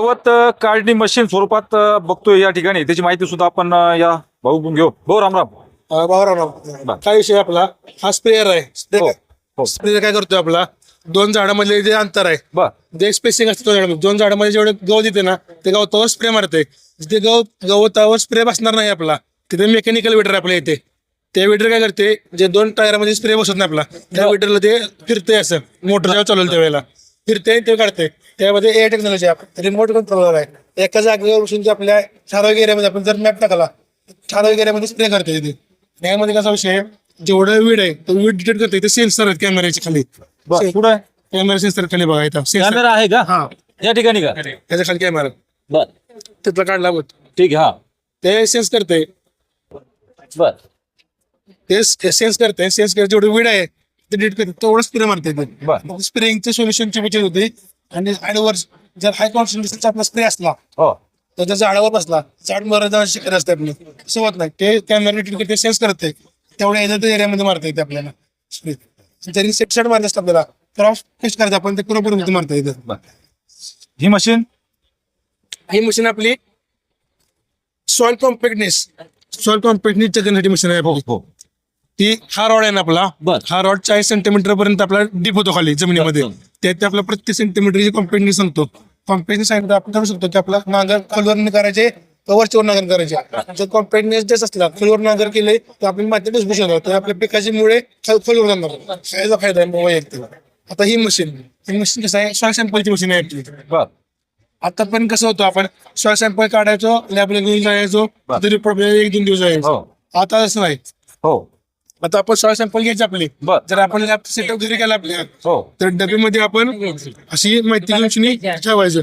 गवत काढणी मशीन स्वरूपात बघतोय या ठिकाणी. त्याची माहिती सुद्धा आपण या भाऊ घेऊ. भाऊ रामराम भाऊ काय विषय आपला? हा स्प्रेअर हो, आहे हो. स्प्रेअर काय करतोय आपला? दोन झाडामधले जे अंतर आहे. जे स्पेसिंग असतं दोन झाडामध्ये. झाडामध्ये जेवढे गवत येते ना ते गवतावर स्प्रे मारते जिथे गव गवतावर स्प्रे बसणार नाही आपला तिथे मेकॅनिकल विटर आपल्या येते त्या विटर काय करते जे दोन टायरामध्ये स्प्रे बसत नाही आपला त्या विटरला ते फिरते असं. मोटर जेव्हा चालवलं त्यावेळेला. फिरते ते काढते त्यामध्ये एअर टेक्नॉलॉजी आहे. रिमोट कंट्रोलर आहे. एका जागेवर बसून ते आपल्या ठराविक एरियामध्ये आपण जर मॅप टाकला ठराविक एरियामध्ये स्प्रे करते तिथे. त्यामध्ये कसा विषय आहे, जेवढं वीड आहे तो वीड डिटेक्ट करते ते सेन्सर आहेत कॅमेऱ्याच्या खाली. पुढे कॅमेरा सेन्सर खाली बघा इथं. सेन्सर आहे का? हा. या ठिकाणी का? त्याच्याखाली कॅमेरा बर. तिथला काढला मग ठीक आहे हा. ते सेन्स करते बर. ते सेन्स करते सेन्स करते जेवढं वीड आहे ते डिटेक्ट करते तेवढं स्प्रे मारते बर. ते स्प्रेइंगचे सोल्युशनची बचत होते. आणि झाडावर जर हाय कॉन्सन्ट्रेशनचा आपला स्प्रे असला हो. तर त्या झाडावर बसला. झाड मरत जाण्याची शक्यता असते आपली असं होत नाही. ते कॅमेरा डिटेक्ट करते सेन्स करते. तेवढ्या एरिया एरियामध्ये मारता येते आपल्याला. स्प्रे जरी सेट सेट मारत असतं आपल्याला क्रॉस टेस्ट करायचं आपण ते बरोबर मारता येतं. ही मशीन ही मशीन आपली soil compactness soil compactness check करण्यासाठी मशीन आहे हो. ती हा रॉड आहे ना आपला? बर. हा रॉड चाळीस सेंटीमीटर पर्यंत आपला डीप होतो खाली जमिनीमध्ये. बर. त्यात आपला प्रत्येक सेंटीमीटरची कॉम्पॅक्टनेस सांगतो. कॉम्पॅक्टनेस सांगितलं आपण ठरवू शकतो की आपला नांगर खोलवर करायचे का वरच्यावर नांगर करायचे. जर कॉम्पॅक्टनेस जास्त असला खोलवर नांगर केले तर आपली माती डिस्बुश होणार. तर आपल्या पिकाची मुळे खाल- खोलवर जाणार. याचा फायदा आहे वैयक्तिक आता ही मशीन ही मशीन कसं आहे? सॉइल सॅम्पलची मशीन आहे आपली. बर. आता पण कसं होतं आपण सॉइल सॅम्पल काढायचो लॅबला घेऊन जायचो बर. तरी प्रॉब्लेम एक दोन दिवस जायचो. हो. आता असं नाही. हो. आता आपण सॉइल सॅम्पल घ्यायचे आपले. बर. जर आपण सेटअप घरी केला आपल्या. हो. तर डब्यामध्ये आपण अशी माहिती घेऊन ठेवायचं.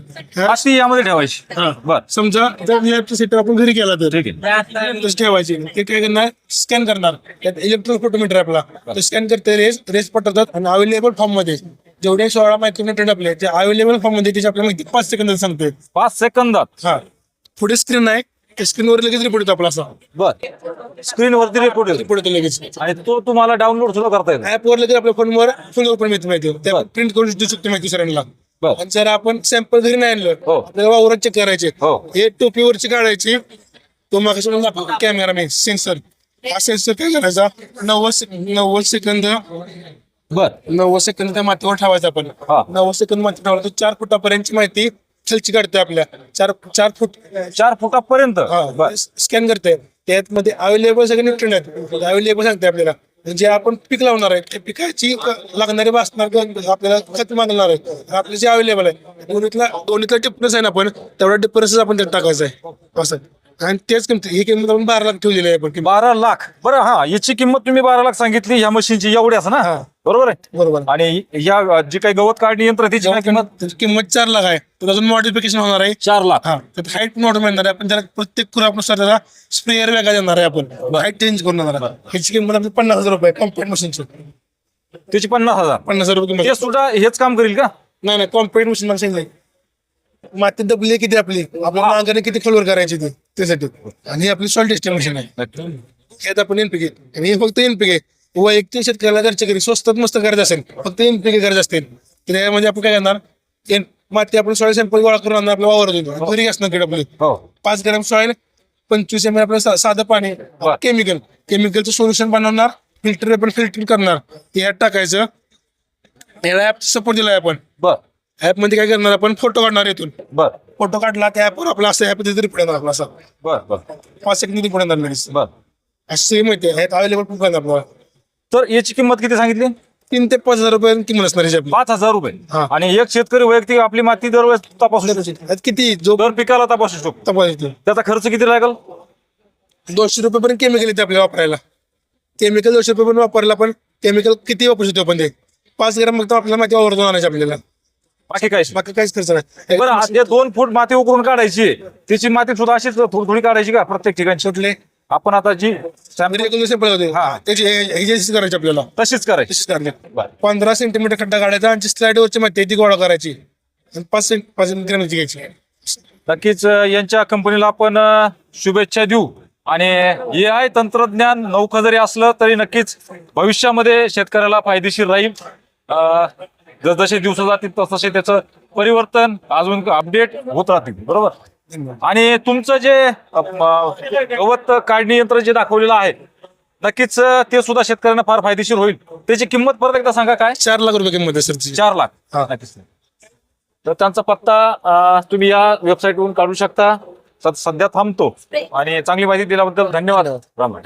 अशी यामध्ये ठेवायची. हा. बर. समजा जर लॅबचं सेटअप आपण घरी केला तर ठीक आहे. तसं ठेवायचे. ते काय करणार? स्कॅन करणार. त्यात इलेक्ट्रॉनिक फोटोमीटर आपला. ते स्कॅन करते रेस रेस पटवतात आणि अवेलेबल फॉर्ममध्ये. जेवढे सोळा मायक्रोमीटर आपले ते अवेलेबल फॉर्ममध्ये त्याची आपल्याला माहिती पाच सेकंदात सांगते. पाच सेकंदात. हा. पुढे स्क्रीन आहे. स्क्रीनवर लगेच रिपोर्ट येतो आपला असा. बर. स्क्रीन वरती रिपोर्ट येतो. रिपोर्ट येतो लगेच. आणि तो तुम्हाला डाउनलोड सुद्धा करता येतो. ऍपवर लगेच आपल्या फोनवर फोनवर पण माहिती माहिती त्या बर. प्रिंट करून देऊ शकतो माहिती सरांना. आणि जर आपण सॅम्पल घरी नाही आणलं हो. आपल्याला वावरात चेक करायचे. हो. हे टोपीवरची काढायची. तो मग कॅमेरा मी सेन्सर हा सेन्सर काय करायचा? नव्वद नव्वद सेकंद बर. नव्वद सेकंद त्या मातीवर ठेवायचा आपण. नव्वद सेकंद माती ठेवला तर चार फुटापर्यंतची माहिती खालची काढते आपल्या. चार चार फूट. चार फुटापर्यंत? बर. स्कॅन करते त्यात मध्ये अवेलेबल सगळे न्यूट्रन आहेत. अवेलेबल सांगते आपल्याला. जे आपण पीक लावणार आहे त्या पिकाची लागणारे असणार किंवा आपल्याला खत मागणार आहे. आपले जे अवेलेबल आहे दोन्हीतला दोन्हीतला डिफरन्स आहे ना आपण तेवढा डिफरन्स आपण त्यात टाकायचा आहे. असं. आणि तेच किंमत ही किंमत आपण बारा लाख ठेवलेली आहे आपण किंमत. बारा लाख. बरं हा याची किंमत तुम्ही बारा लाख सांगितली ह्या मशीनची एवढ्याच ना? हा. बरोबर आहे? बरोबर. आणि या जी काही गवत काढणी यंत्र आहे, त्याची काय किंमत? त्याची किंमत चार लाख आहे. तर अजून मॉडिफिकेशन होणार आहे. चार लाख. हा. तर हाईट मॉडल मिळणार आहे. आपण त्याला प्रत्येक खुरापनुसार त्याला स्प्रेअर वेगळा देणार आहे आपण. हाईट चेंज करून देणार आहे. ह्याची किंमत आपली पन्नास हजार रुपये कॉम्पॅक्ट मशीनची त्याची पन्नास हजार. पन्नास हजार रुपये ते सुद्धा हेच काम करील का? नाही नाही. कॉम्पॅक्ट मशीन मला सांगितलं माती दबली किती आपली? आपल्या मागणी किती खोलवर करायची ती? त्यासाठी. आणि ही आपली सॉल्ट टेस्टिंग मशीन आहे. ह्यात आपण एनपीके आणि हे फक्त एनपीके वैयक्तिक शेतकऱ्याला घरच्या घरी स्वस्तात मस्त करायचं असेल. फक्त एनपीके करायचं असतील तर त्यामध्ये आपण काय करणार? एन माती आपण सॉईल सॅम्पल गोळा करून आणणार आपल्या वावर देतो घरी असणार कडे आपली. हो. पाच ग्रॅम सॉईल पंचवीस एम एल आपलं सा- साधं पाणी. केमिकल केमिकलचं सोल्युशन बनवणार फिल्टर आपण फिल्टर करणार. ते ह्यात टाकायचं. याला ऍप सपोर्ट दिलाय आपण. बर. ऍपमध्ये काय करणार आपण? फोटो काढणार येथून बर. फोटो काढला त्या ऍपवर आपला असं ऍप तिथे रिपोर्ट येणार आपला असा. बर बर. पाच सेकंद रिपोर्ट येणार लगेच. बर. सेम येते ह्यात अवेलेबल पण करणार आपल्याला. तर याची किंमत किती सांगितली? तीन ते पाच हजार रुपये किंमत असणार याची आपली. पाच हजार रुपये. हा. आणि एक शेतकरी वैयक्तिक आपली माती दरवेळेस तपासू शकतो. किती? जो दर पिकाला तपासू शकतो. तपासायचं त्याचा खर्च किती लागेल? दोनशे रुपये पर्यंत केमिकल येते आपल्याला वापरायला. केमिकल दोनशे रुपये पण वापरला पण केमिकल किती वापरू शकतो आपण ते? पाच ग्राम फक्त आपल्याला माहिती वावरतो आणायची आपल्याला. बाकी काय बाकी काहीच खर्च नाही. बरं आज जे दोन फूट माती उकरून काढायची आहे, त्याची माती सुद्धा अशीच थोडी थोडी काढायची का प्रत्येक ठिकाणी? सुटले आपण आता जी सॅम्पल होते हा. त्याची हे करायची आपल्याला. तशीच करायची. तशीच करणे. पंधरा सेंटीमीटर खड्डा काढायचा आणि स्लाइड वरची माहिती आहे ती गोळा करायची. आणि पाच सेंट पाच ग्रामची घ्यायची. नक्कीच यांच्या कंपनीला आपण शुभेच्छा देऊ. आणि ए आय तंत्रज्ञान नौका जरी असलं तरी नक्कीच भविष्यामध्ये शेतकऱ्याला फायदेशीर राहील. जसजसे दिवस जातील तसतसे त्याचं परिवर्तन अजून अपडेट होत राहतील. बरोबर? आणि तुमचं जे गवत काढणी यंत्र जे दाखवलेलं आहे नक्कीच ते सुद्धा शेतकऱ्यांना फार फायदेशीर होईल. त्याची किंमत परत एकदा सांगा काय? चार लाख रुपये किंमत आहे सर. चार लाख. हा. नक्कीच. तर त्यांचा पत्ता तुम्ही या वेबसाईटवरून काढू शकता. सध्या थांबतो. आणि चांगली माहिती दिल्याबद्दल धन्यवाद. राम.